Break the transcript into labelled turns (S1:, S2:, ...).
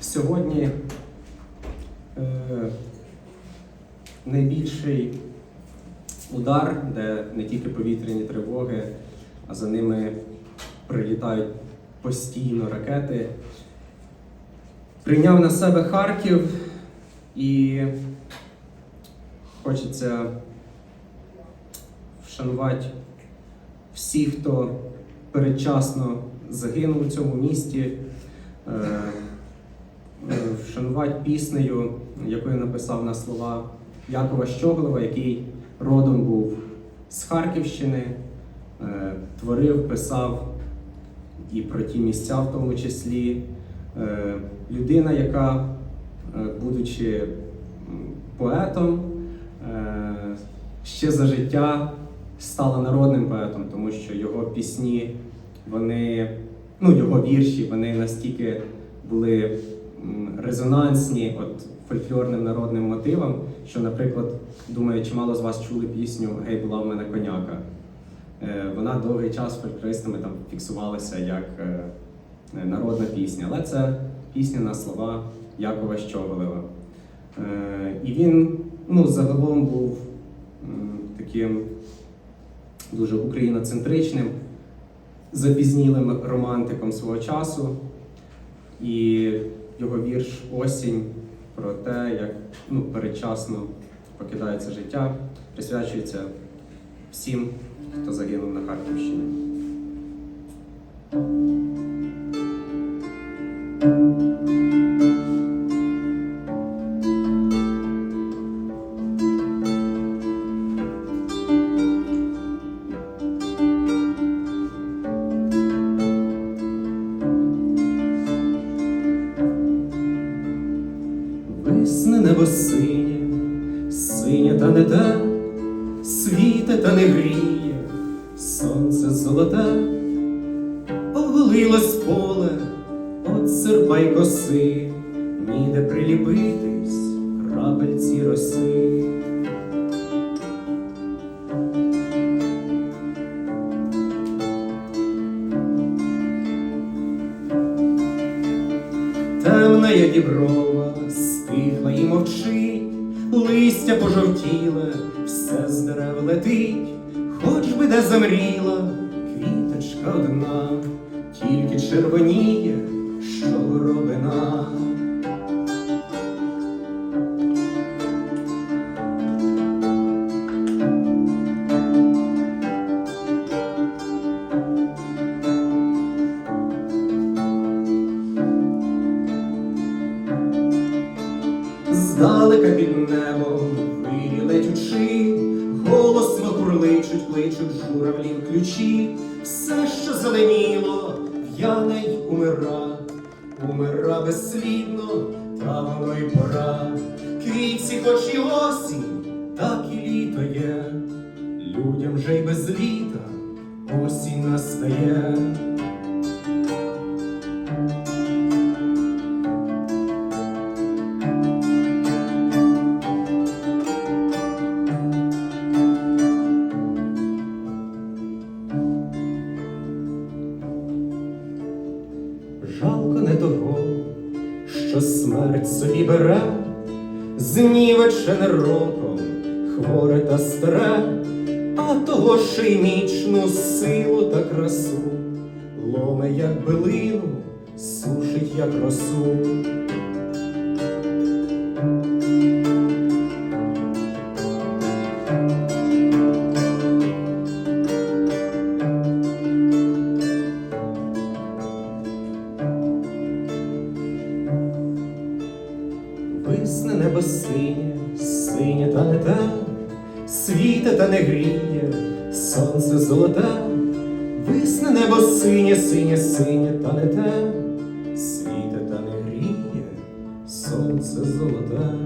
S1: сьогодні е, найбільший удар, де не тільки повітряні тривоги, а за ними прилітають постійно ракети. Прийняв на себе Харків і хочеться вшанувати всіх, хто передчасно загинув у цьому місті, е, вшанувати піснею, яку я написав на слова Якова Щоглова, який родом був з Харківщини, е, творив, писав і про ті місця в тому числі. Е, Людина, яка, е, будучи поетом, ще за життя стала народним поетом, тому що його пісні, вони, ну, його вірші, вони настільки були резонансні от, фольклорним народним мотивам, що, наприклад, думаю, чимало з вас чули пісню Гей, була в мене коняка. Е, Вона довгий час фольклористами там фіксувалася як е, народна пісня, але це пісня на слова Якова Щоголева. Е, І він ну, загалом був таким дуже україноцентричним, запізнілим романтиком свого часу. І його вірш Осінь про те, як ну, передчасно покидається життя, присвячується всім, хто загинув на Харківщині. Небо синє, синє та не те, світе та не гріє, сонце золоте, оголилось поле, от серпа й коси, ніде приліпитись крапельці роси. Темна є діброва, стихла мовчить, листя пожовтіле, все з дерев летить, хоч би де замріла, квіточка одна, тільки червоніє, що горобина. Здалека під небом вирі летючи, голосно курличуть, кличуть журавлів ключі, все, що зеленіло, в'яне й умира, умира безслідно, та воно й пора. Квітці, хоч і осінь, так і літо є, людям же й без літа осінь настає. Жалко не того, що смерть собі бере, знівечене роком, хворе та старе, а того шеймічну силу та красу, ломе, як билину, сушить, як росу. Синє, синє та не та, світа та не гріє, сонце золоте, висне небо синє, синє, синє та не та, світе та не гріє, сонце золоте.